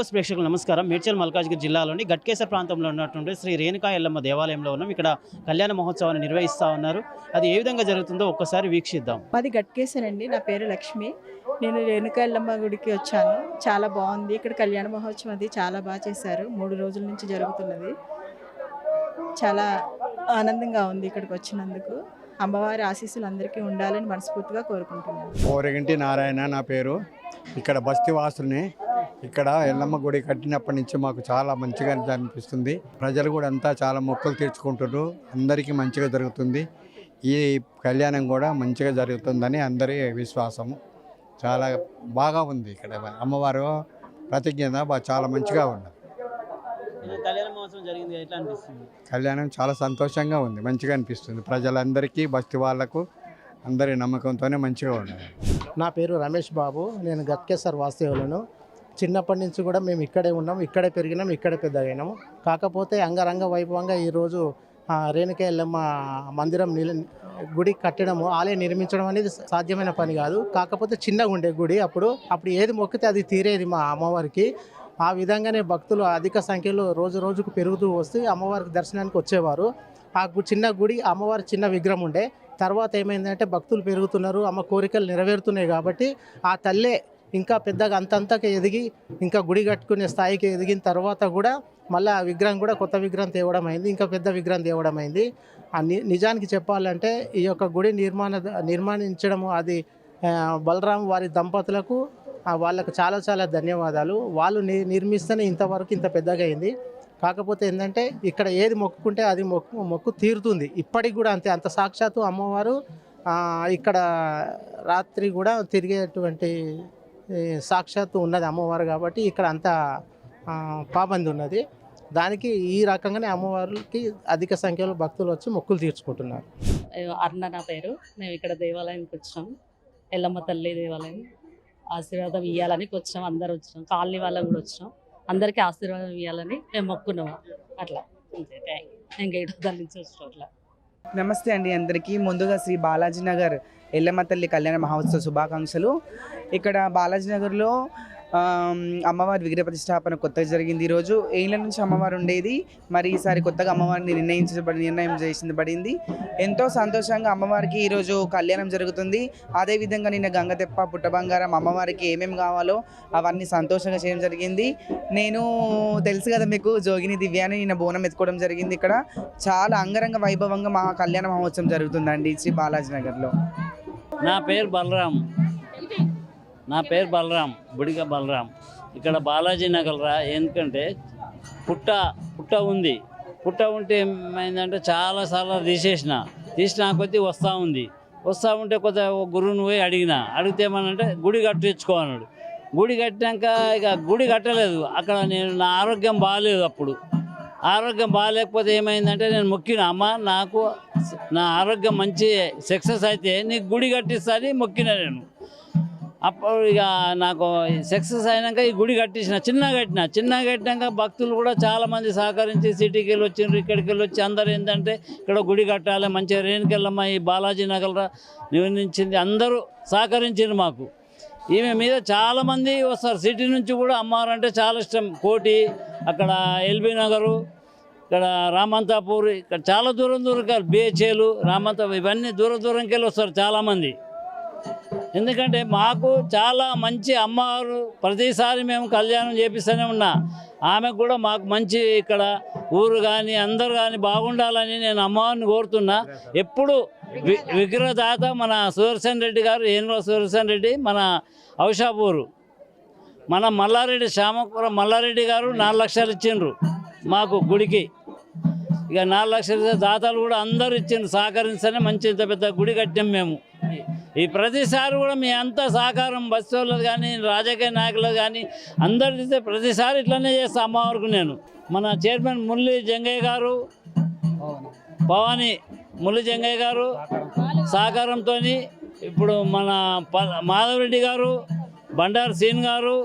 Post ప్రేక్షకులు నమస్కారం. మేడ్చల్ మల్కాజ్గిరి జిల్లాలోని గట్కేసర్ ప్రాంతంలో ఉన్నటువంటి శ్రీ రేణుకా ఎల్లమ్మ దేవాలయంలో ఉన్నాం. ఇక్కడ కళ్యాణ మహోత్సవాన్ని నిర్వహిస్తూ ఉన్నారు. అది ఏ విధంగా జరుగుతుందో ఒక్కసారి వీక్షిద్దాం. మాది గట్కేసనండి నా పేరు లక్ష్మి. నేను రేణుకా ఎల్లమ్మ గుడికి వచ్చాను. చాలా బాగుంది. ఇక్కడ కళ్యాణ మహోత్సవం అది చాలా బాగా చేశారు. మూడు రోజుల నుంచి జరుగుతున్నది. చాలా ఆనందంగా ఉంది ఇక్కడికి వచ్చినందుకు. అమ్మవారి ఆశీస్సులు అందరికీ ఉండాలని మనస్ఫూర్తిగా కోరుకుంటున్నాను. ఓరగంటి నారాయణ నా పేరు. ఇక్కడ బస్తీ వాసుల్ని ఇక్కడ ఎల్లమ్మ గుడి కట్టినప్పటి నుంచి మాకు చాలా మంచిగా అనిపిస్తుంది. ప్రజలు కూడా అంతా చాలా మొక్కులు తీర్చుకుంటున్నారు. అందరికీ మంచిగా జరుగుతుంది. ఈ కళ్యాణం కూడా మంచిగా జరుగుతుందని అందరి విశ్వాసము. చాలా బాగా ఉంది ఇక్కడ. అమ్మవారు ప్రతిజ్ఞ చాలా మంచిగా ఉంది కళ్యాణ మహోత్సవం జరిగింది. ఎట్లా అనిపిస్తుంది? కళ్యాణం చాలా సంతోషంగా ఉంది. మంచిగా అనిపిస్తుంది. ప్రజలందరికీ బస్తీ వాళ్ళకు అందరి నమ్మకంతోనే మంచిగా ఉన్నది. నా పేరు రమేష్ బాబు. నేను గట్కేసర్ వాస్తవ్యులను. చిన్నప్పటి నుంచి కూడా మేము ఇక్కడే ఉన్నాం ఇక్కడే పెరిగినాం ఇక్కడే పెద్దగైనాము. కాకపోతే అంగరంగ వైభవంగా ఈరోజు ఆ, రేణుక ఎల్లమ్మ మందిరం నిల గుడి కట్టడము ఆలయం నిర్మించడం అనేది సాధ్యమైన పని కాదు. కాకపోతే చిన్నగా ఉండే గుడి అప్పుడు అప్పుడు ఏది మొక్కితే అది తీరేది మా అమ్మవారికి. ఆ విధంగానే భక్తులు అధిక సంఖ్యలో రోజు రోజుకు పెరుగుతూ వస్తే అమ్మవారికి దర్శనానికి వచ్చేవారు. ఆ గు- చిన్న గుడి అమ్మవారి చిన్న విగ్రహం ఉండే. తర్వాత ఏమైందంటే భక్తులు పెరుగుతున్నారు అమ్మ కోరికలు నెరవేరుతున్నాయి కాబట్టి ఆ తల్లే ఇంకా పెద్దగా అంతంతకు ఎదిగి ఇంకా గుడి కట్టుకునే స్థాయికి ఎదిగిన తర్వాత కూడా మళ్ళీ ఆ విగ్రహం కూడా కొత్త విగ్రహం తేవడం అయింది ఇంకా పెద్ద విగ్రహం తేవడం అయింది. నిజానికి చెప్పాలంటే ఈ యొక్క గుడి నిర్మాణ నిర్మాణించడము అది బలరాం వారి దంపతులకు వాళ్ళకు చాలా చాలా ధన్యవాదాలు. వాళ్ళు ని నిర్మిస్తేనే ఇంతవరకు ఇంత పెద్దగా అయింది. కాకపోతే ఏంటంటే ఇక్కడ ఏది మొక్కుకుంటే అది మొక్కు మొక్కు తీరుతుంది. ఇప్పటికి కూడా అంతే అంత సాక్షాత్తు అమ్మవారు ఇక్కడ రాత్రి కూడా తిరిగేటువంటి సాక్షాత్తు ఉన్నది అమ్మవారు కాబట్టి ఇక్కడ అంతా పాబంది ఉన్నది. దానికి ఈ రకంగానే అమ్మవారికి అధిక సంఖ్యలో భక్తులు వచ్చి మొక్కులు తీర్చుకుంటున్నారు. అన్న నా పేరు. మేము ఇక్కడ దేవాలయానికి వచ్చినాం ఎల్లమ్మ తల్లి దేవాలయం. ఆశీర్వాదం ఇవ్వాలని వచ్చినాం అందరు వచ్చినాం కాలనీ వాళ్ళం కూడా వచ్చినాం అందరికీ ఆశీర్వాదం ఇవ్వాలని మేము మొక్కున్నాం. అట్లా. అంతే థ్యాంక్ ఇంకేటో దాని నుంచి వచ్చినాం అట్లా. నమస్తే అండి అందరికీ. ముందుగా శ్రీ బాలాజీ నగర్ ఎల్లమ్మ తల్లి కళ్యాణ మహోత్సవ శుభాకాంక్షలు. ఇక్కడ బాలాజీ నగర్లో అమ్మవారి విగ్రహ ప్రతిష్టాపన కొత్తగా జరిగింది ఈరోజు. ఏళ్ళ నుంచి అమ్మవారు ఉండేది. మరి ఈసారి కొత్తగా అమ్మవారిని నిర్ణయించబడి నిర్ణయం చేసింది పడింది. ఎంతో సంతోషంగా అమ్మవారికి ఈరోజు కళ్యాణం జరుగుతుంది. అదేవిధంగా నిన్న గంగతెప్ప పుట్టబంగారం అమ్మవారికి ఏమేమి కావాలో అవన్నీ సంతోషంగా చేయడం జరిగింది. నేను తెలుసు కదా మీకు జోగిని దివ్యాని నిన్న బోనం ఎత్తుకోవడం జరిగింది ఇక్కడ. చాలా అంగరంగ వైభవంగా మహా కళ్యాణ మహోత్సవం జరుగుతుందండి శ్రీ బాలాజీ నగర్లో నా పేరు బలరాం. నా పేరు బలరాం బుడిగ బలరాం. ఇక్కడ బాలాజీ నగర్రా ఎందుకంటే పుట్ట పుట్ట ఉంది. పుట్ట ఉంటే ఏమైందంటే చాలాసార్లు తీసేసిన. తీసినా కొద్దీ వస్తూ ఉంది. వస్తూ ఉంటే కొత్త గురువుని పోయి అడిగిన. అడిగితే ఏమనంటే గుడి కట్టించుకోన్నాడు గుడి కట్టినాక ఇక గుడి కట్టలేదు. అక్కడ నేను నా ఆరోగ్యం బాగాలేదు అప్పుడు. ఆరోగ్యం బాగాలేకపోతే ఏమైందంటే నేను మొక్కిన. అమ్మ నాకు నా ఆరోగ్యం మంచి సక్సెస్ అయితే నీకు గుడి కట్టిస్తుంది మొక్కిన నేను. అప్పుడు ఇక నాకు సక్సెస్ అయినాక ఈ గుడి కట్టించిన చిన్నగా కట్టిన చిన్నగా కట్టినాక భక్తులు కూడా చాలామంది సహకరించి సిటీకి వెళ్ళి వచ్చిండ్రు ఇక్కడికి వెళ్ళి వచ్చి అందరూ ఏంటంటే ఇక్కడ గుడి కట్టాలి మంచిగా రేణుకెళ్ళమ్మ ఈ బాలాజీ నగర నిర్మించింది అందరూ సహకరించిండ్రు మాకు. ఈమె మీద చాలామంది వస్తారు. సిటీ నుంచి కూడా అమ్మవారు అంటే చాలా ఇష్టం. కోటి అక్కడ ఎల్బీ నగరు ఇక్కడ రామంతాపూర్ ఇక్కడ చాలా దూరం దూరం బేచేలు రామంతా ఇవన్నీ దూరం దూరంకి వెళ్ళి వస్తారు చాలామంది ఎందుకంటే మాకు చాలా మంచి అమ్మవారు ప్రతిసారి మేము కళ్యాణం చేపిస్తూనే ఉన్నా. ఆమెకు కూడా మాకు మంచి ఇక్కడ ఊరు కానీ అందరు కానీ బాగుండాలని నేను అమ్మవారిని కోరుతున్నా. ఎప్పుడు వి విగ్రహదాత మన సుదర్శన్ రెడ్డి గారు ఏనుగుల సుదర్శన్ రెడ్డి మన ఔషాపూరు. మన మల్లారెడ్డి శ్యామపురం మల్లారెడ్డి గారు నాలుగు లక్షలు ఇచ్చిండ్రు మాకు గుడికి. ఇక నాలుగు లక్షలు దాతలు కూడా అందరూ ఇచ్చిండ్రు. సహకరిస్తేనే మంచి ఇంత పెద్ద గుడి కట్టాం మేము. ఈ ప్రతిసారి కూడా మీ అంతా సహకారం బస్సు వాళ్ళది కానీ రాజకీయ నాయకులు కానీ అందరు ప్రతిసారి ఇట్లనే చేస్తా అమ్మవారికి నేను. మన చైర్మన్ మురళి జంగయ్య గారు భవానీ మురళి జంగయ్య గారు సహకారంతో ఇప్పుడు మన ప మాధవరెడ్డి గారు బండారు సీన్ గారు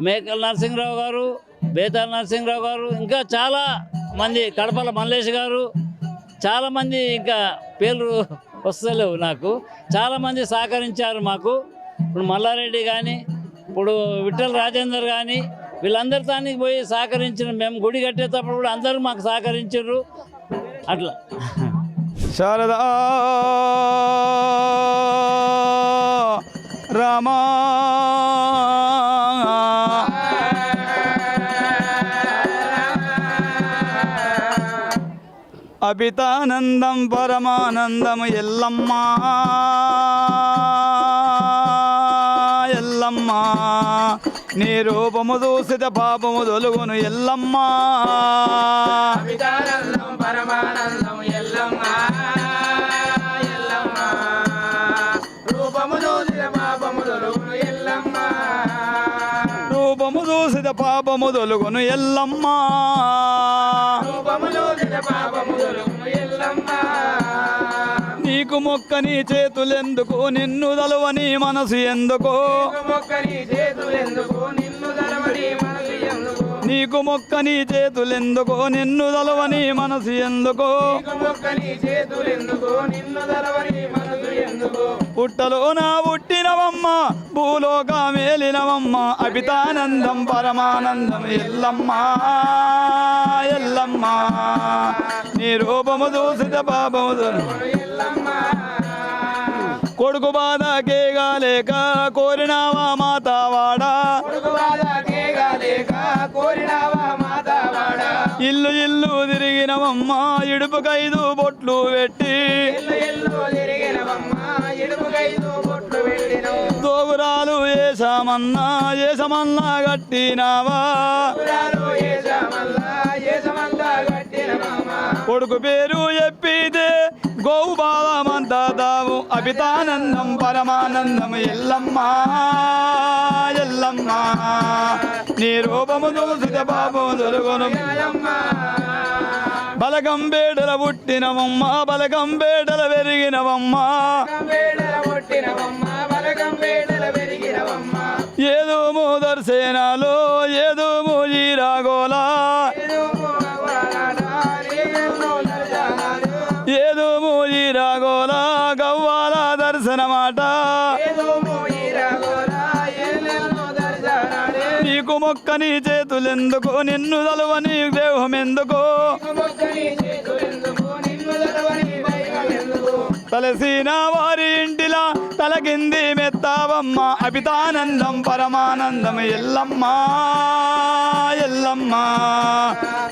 మేకల నరసింహరావు గారు బేతాల నరసింహరావు గారు ఇంకా చాలా మంది కడపల మల్లేష్ గారు చాలామంది ఇంకా పేర్లు వస్తలేవు నాకు. చాలామంది సహకరించారు మాకు. ఇప్పుడు మల్లారెడ్డి కానీ ఇప్పుడు విఠల్ రాజేందర్ కానీ వీళ్ళందరితానికి పోయి సహకరించిన మేము గుడి కట్టేటప్పుడు కూడా అందరూ మాకు సహకరించారు. అట్లా. శారదా రామా అపితానందం పరమానందం ఎల్లమ్మ. ఎల్లమ్మ నీ రూపము దూసిత పాపము తొలుగును ఎల్లమ్మ. రూపము దూసిత పాపము తొలుగును ఎల్లమ్మ. నీకు మొక్కని చేతులెందుకు? నిన్ను దలువని మనసు ఎందుకు? నీకు మొక్కని చేతులెందుకు? నిన్ను దలువని మనసు ఎందుకు? పుట్టలో నా పుట్టినవమ్మ భూలోక మేలినవమ్మ అభితానందం పరమానందం ఎల్లమ్మ ఎల్లమ్మ. నీ రూపము దూసిత పాపము కొడుకు బాధ కేగాలేక కోరినావా మాతావాడా? ఇల్లు ఇల్లు తిరిగినవమ్మ ఇడుపుకైదు బొట్లు పెట్టి గోపురాలు ఏసామన్నా ఏసమన్నా గట్టినావా కొడుకు పేరు చెప్పితే గోవు బాలమంతా దావు. అభితానందం పరమానందం ఎల్లమ్మా ఎల్లమ్మా. నీ రూపము దూసిత బాబు దొరుకును. బలగం బేడల పుట్టినవమ్మా బలగం బేడల పెరిగినవమ్మ. ఏదో దర్శనాలు ఏదో ఈరాగోలా ఏదో ఈరాగోలా గవ్వాల దర్శనమాట. నీకు మొక్కని చేతులెందుకు నిన్ను తలువని దేహం ఎందుకు తలసిన వారి ఇంటిలా తలకింది మెత్తావమ్మ. అభితానందం పరమానందం ఎల్లమ్మా ఎల్లమ్మా.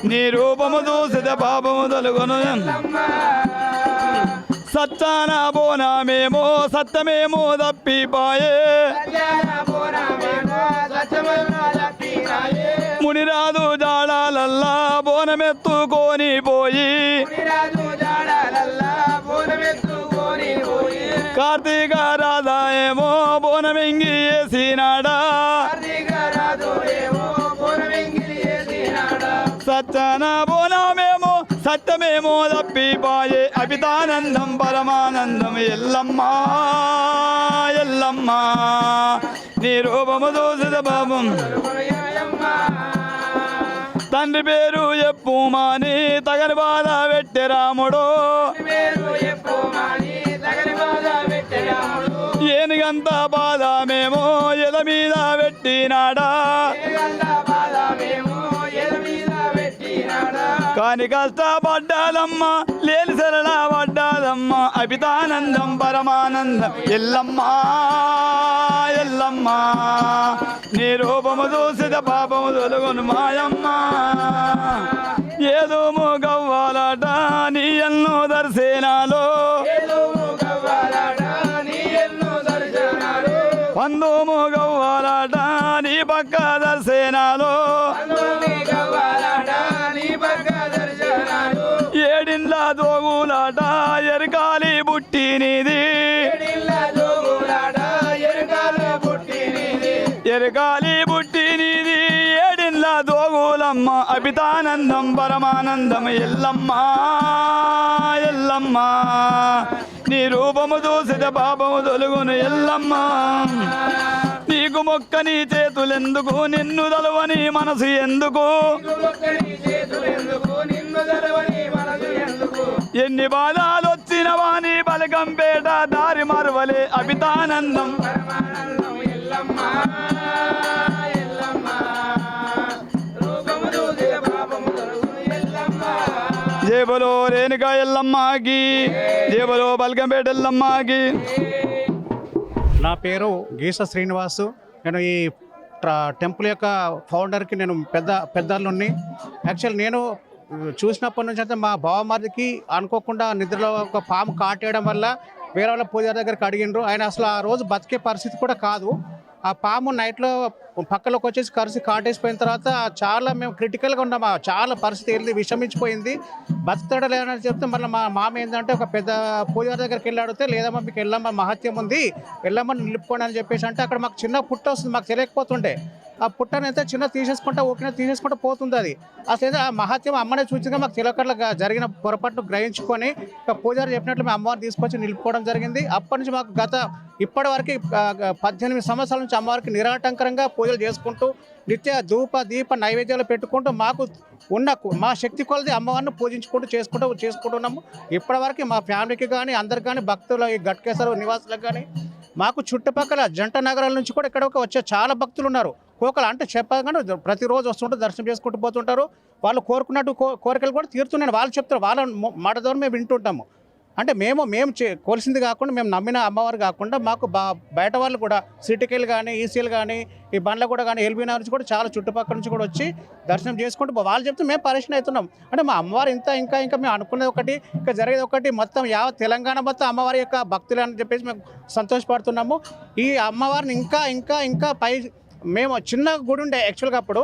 నీ రూపము దూసిత పాపము తొలుగును బోనా మేమో సత్యమేమో తప్పిపాయే. మునిరాదు జాళాలల్లా బోనమెత్తుకొని పోయి తప్పిపాయే అభితానందం పరమానందం. ఎల్లమ్మా ఎల్లమ్మా నీ రూపము దూసిత పాపం తండ్రి పేరు ఎప్పుమాని తగని బాధ పెట్టి రాముడు. ఏనుగంత బాధ మేము ఎల మీద పెట్టినాడా? కాని కష్టపడ్డాదమ్మ లేని సరళ పడ్డాలమ్మ అభితానందం పరమానందం. ఎల్లమ్మా ఎల్లమ్మ నీ రూపము దూసిత పాపము తొలగును మాయమ్మ. ఏదో మోగవ్వాలట నీ ఎన్నో దర్శనాలో ఎరగాలి బుట్టి నీది. ఏడిండ్ల దోగులమ్మ. అభితానందం పరమానందం. ఎల్లమ్మ ఎల్లమ్మ. నీ రూపము దూసిత పాపము తొలుగును ఎల్లమ్మ. నీకు మొక్క నీ చేతులెందుకు? నిన్ను తలవని మనసు ఎందుకు? ఎన్ని బాధాలు వచ్చిన వాణి బలగంపేట దారి మరువలే అభితానందం. దేవలో రేణుగా ఎల్లమ్మాగి దేవలో బల్గంపేట ఎల్లమ్మాగి నా పేరు గీస శ్రీనివాసు. నేను ఈ టెంపుల్ యొక్క ఫౌండర్కి నేను పెద్ద పెద్దలుని. యాక్చువల్ నేను చూసినప్పటి నుంచి అయితే మా బావమరిదికి అనుకోకుండా నిద్రలో ఒక పాము కాటేయడం వల్ల వేరే వాళ్ళ పూజ దగ్గరికి అడిగిండ్రు. ఆయన అసలు ఆ రోజు బతికే పరిస్థితి కూడా కాదు. ఆ పాము నైట్లో పక్కలోకి వచ్చేసి కరిసి కాటేసిపోయిన తర్వాత చాలా మేము క్రిటికల్గా ఉన్నాం. చాలా పరిస్థితి వెళ్ళి విషమించిపోయింది. బతుకుతాడా లేదని చెప్తే మళ్ళీ మా మామ ఏంటంటే ఒక పెద్ద పూజారి దగ్గరికి వెళ్ళి అడిగితే లేదమ్మా మీకు వెళ్ళమ్మ మహత్యం ఉంది. వెళ్ళమ్మని నిలుపుకోండి అని చెప్పేసి అంటే అక్కడ మాకు చిన్న పుట్ట వస్తుంది. మాకు తెలియకపోతుండే. ఆ పుట్టని చిన్న తీసేసుకుంటా ఓకే తీసేసుకుంటా పోతుంది అది. అసలు ఆ మహత్యం అమ్మనే సూచించగా మాకు తెలియకట్లా జరిగిన పొరపాటును గ్రహించుకొని ఇక పూజారి చెప్పినట్లు మేము అమ్మవారిని తీసుకొచ్చి నిలుపుకోవడం జరిగింది. అప్పటి నుంచి మాకు గత ఇప్పటి వరకు పద్దెనిమిది సంవత్సరాల నుంచి అమ్మవారికి నిరాటంకరంగా పూజలు చేసుకుంటూ నిత్య ధూప దీప నైవేద్యాలు పెట్టుకుంటూ మాకు ఉన్న మా శక్తి కొలది అమ్మవారిని పూజించుకుంటూ చేసుకుంటూ చేసుకుంటున్నాము. ఇప్పటివరకు మా ఫ్యామిలీకి కానీ అందరికి కానీ భక్తుల ఈ ఘట్కేశ్వర నివాసులకు కానీ మాకు చుట్టుపక్కల జంట నగరాల నుంచి కూడా ఇక్కడ వచ్చే చాలా భక్తులు ఉన్నారు. కోకలు అంటే చెప్పగానే ప్రతిరోజు వస్తుంటే దర్శనం చేసుకుంటూ పోతుంటారు. వాళ్ళు కోరుకున్నట్టు కోరికలు కూడా తీరుతున్నాయి. వాళ్ళు చెప్తారు. వాళ్ళ మాట ద్వారా మేము వింటుంటాము. అంటే మేము మేము చే కోల్సింది కాకుండా మేము నమ్మిన అమ్మవారు కాకుండా మాకు బా బయట వాళ్ళు కూడా సిటీకెళ్ళి కానీ ఈసీలు కానీ ఈ బండ్ల కూడా కానీ ఎల్బీ నుంచి కూడా చాలా చుట్టుపక్కల నుంచి కూడా వచ్చి దర్శనం చేసుకుంటూ వాళ్ళు చెప్తే మేము పరిశీలన అవుతున్నాం. అంటే మా అమ్మవారు ఇంత ఇంకా ఇంకా మేము అనుకునేది ఒకటి ఇంకా జరిగేది ఒకటి మొత్తం యావత్ తెలంగాణ మొత్తం అమ్మవారి యొక్క భక్తులు అని చెప్పేసి మేము సంతోషపడుతున్నాము. ఈ అమ్మవారిని ఇంకా ఇంకా ఇంకా పై మేము చిన్న గుడి ఉండే యాక్చువల్గా అప్పుడు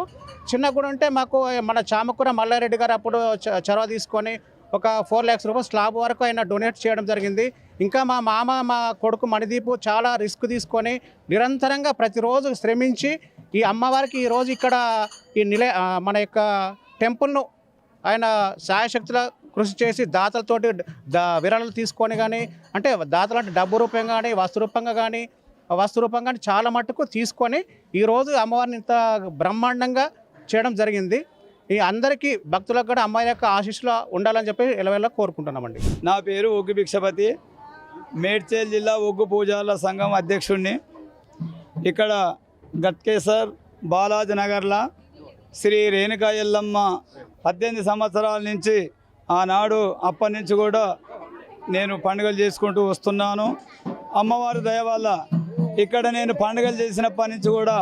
చిన్న గుడి ఉంటే మాకు మన చామకూర మల్లారెడ్డి గారు అప్పుడు చ- చొరవ తీసుకొని ఒక ఫోర్ ల్యాక్స్ రూపాయలు స్లాబ్ వరకు ఆయన డొనేట్ చేయడం జరిగింది. ఇంకా మా మామ మా కొడుకు మణిదీపు చాలా రిస్క్ తీసుకొని నిరంతరంగా ప్రతిరోజు శ్రమించి ఈ అమ్మవారికి ఈరోజు ఇక్కడ ఈ నిలయ మన యొక్క టెంపుల్ను ఆయన సాయశక్తుల కృషి చేసి దాతలతోటి దా విరాళాలు తీసుకొని కానీ అంటే దాతలు అంటే డబ్బు రూపంగా కానీ వస్తు రూపంగా కానీ వస్తు రూపంగా కానీ చాలా మట్టుకు తీసుకొని ఈరోజు అమ్మవారిని ఇంత బ్రహ్మాండంగా చేయడం జరిగింది. ఈ అందరికీ భక్తులకు కూడా అమ్మాయి యొక్క ఆశీస్సులో ఉండాలని చెప్పి ఎలవేళ కోరుకుంటున్నామండి. నా పేరు ఒగ్గు భిక్షపతి. మేడ్చేల్ జిల్లా ఒగ్గు పూజారుల సంఘం అధ్యక్షుడిని ఇక్కడ గట్కేసర్ బాలాజీ నగర్ల శ్రీ రేణుకా ఎల్లమ్మ పద్దెనిమిది సంవత్సరాల నుంచి ఆనాడు అప్పటి నుంచి కూడా నేను పండుగలు చేసుకుంటూ వస్తున్నాను. అమ్మవారి దయ వల్ల ఇక్కడ నేను పండుగలు చేసినప్పటి నుంచి కూడా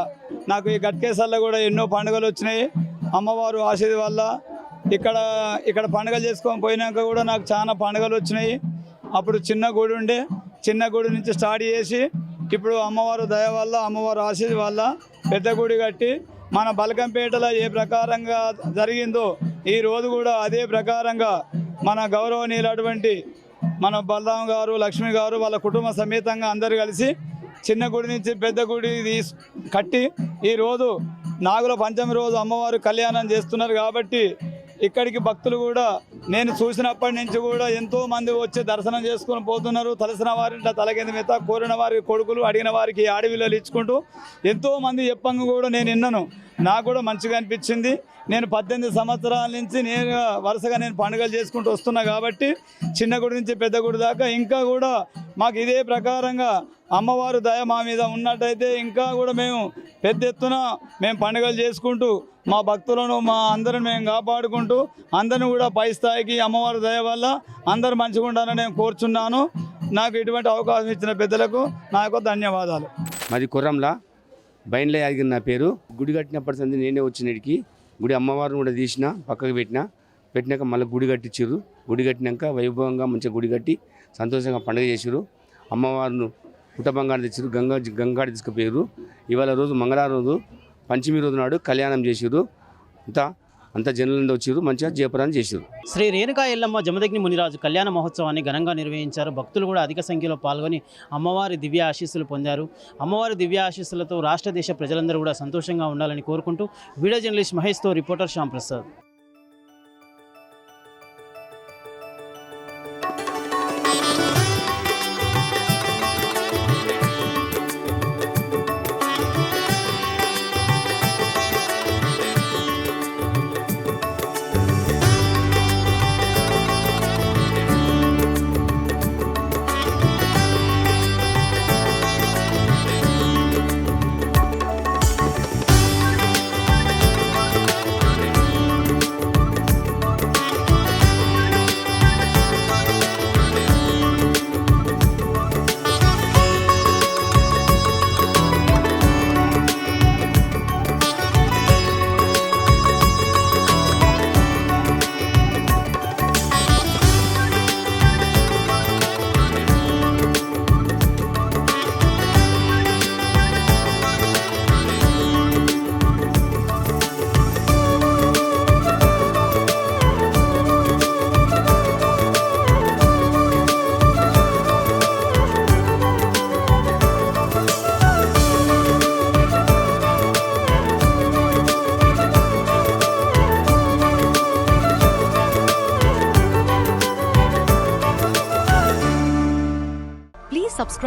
నాకు ఈ గట్కేసర్లో కూడా ఎన్నో పండుగలు వచ్చినాయి. అమ్మవారు ఆశీర్వాద వల్ల ఇక్కడ ఇక్కడ పండుగలు చేసుకొని పోయినాక కూడా నాకు చాలా పండుగలు వచ్చినాయి. అప్పుడు చిన్న గుడి ఉండే చిన్న గుడి నుంచి స్టార్ట్ చేసి ఇప్పుడు అమ్మవారు దయ వల్ల అమ్మవారు ఆశీర్వాద వల్ల పెద్ద గుడి కట్టి మన బలకంపేటలో ఏ ప్రకారంగా జరిగిందో ఈ రోజు కూడా అదే ప్రకారంగా మన గౌరవనీయులటువంటి మన బలరాం గారు లక్ష్మి గారు వాళ్ళ కుటుంబ సమేతంగా అందరు కలిసి చిన్న గుడి నుంచి పెద్ద గుడి తీసు కట్టి ఈరోజు నాగుల పంచమి రోజు అమ్మవారు కళ్యాణం చేస్తున్నారు కాబట్టి ఇక్కడికి భక్తులు కూడా నేను చూసినప్పటి నుంచి కూడా ఎంతో మంది వచ్చి దర్శనం చేసుకొని పోతున్నారు. తలసిన వారింట తలకింది మిగతా కోరిన వారికి కొడుకులు అడిగిన వారికి అడవిలో ఇచ్చుకుంటూ ఎంతో మంది చెప్పంగా కూడా నేను విన్నాను. నాకు కూడా మంచిగా అనిపించింది. నేను పద్దెనిమిది సంవత్సరాల నుంచి నేను వరుసగా నేను పండుగలు చేసుకుంటూ వస్తున్నా కాబట్టి చిన్న గుడి నుంచి పెద్ద గుడి దాకా ఇంకా కూడా మాకు ఇదే ప్రకారంగా అమ్మవారు దయ మా మీద ఉన్నట్టయితే ఇంకా కూడా మేము పెద్ద ఎత్తున మేము పండుగలు చేసుకుంటూ మా భక్తులను మా అందరిని మేము కాపాడుకుంటూ అందరిని కూడా పై స్థాయికి అమ్మవారి దయ వల్ల అందరు మంచిగా ఉండాలని నేను కోరుచున్నాను. నాకు ఇటువంటి అవకాశం ఇచ్చిన పెద్దలకు నా ధన్యవాదాలు. మరి కుర్రంలా? బైన్ల యాదగిరి నా పేరు. గుడి కట్టినప్పటి సంది నేనే వచ్చినడికి గుడి అమ్మవారిని కూడా తీసిన పక్కకు పెట్టిన. పెట్టినాక మళ్ళీ గుడి కట్టించారు గుడి కట్టినాక వైభవంగా మంచిగా గుడి కట్టి సంతోషంగా పండుగ చేసారు అమ్మవారిని పుట్ట బంగారు తెచ్చారు గంగా గంగాడి తీసుకుపోయారు ఇవాళ రోజు మంగళవారం రోజు పంచమి రోజు నాడు కళ్యాణం చేసారు అంతా అంతా వచ్చారు మంచిగా జయపురాన్ని చేశారు శ్రీ రేణుకా ఎల్లమ్మ జమదగ్ని మునిరాజు కళ్యాణ మహోత్సవాన్ని ఘనంగా నిర్వహించారు. భక్తులు కూడా అధిక సంఖ్యలో పాల్గొని అమ్మవారి దివ్య ఆశీస్సులు పొందారు. అమ్మవారి దివ్య ఆశీస్సులతో రాష్ట్ర దేశ ప్రజలందరూ కూడా సంతోషంగా ఉండాలని కోరుకుంటూ వీడియో జర్నలిస్ట్ మహేష్తో reporter Shyamprasad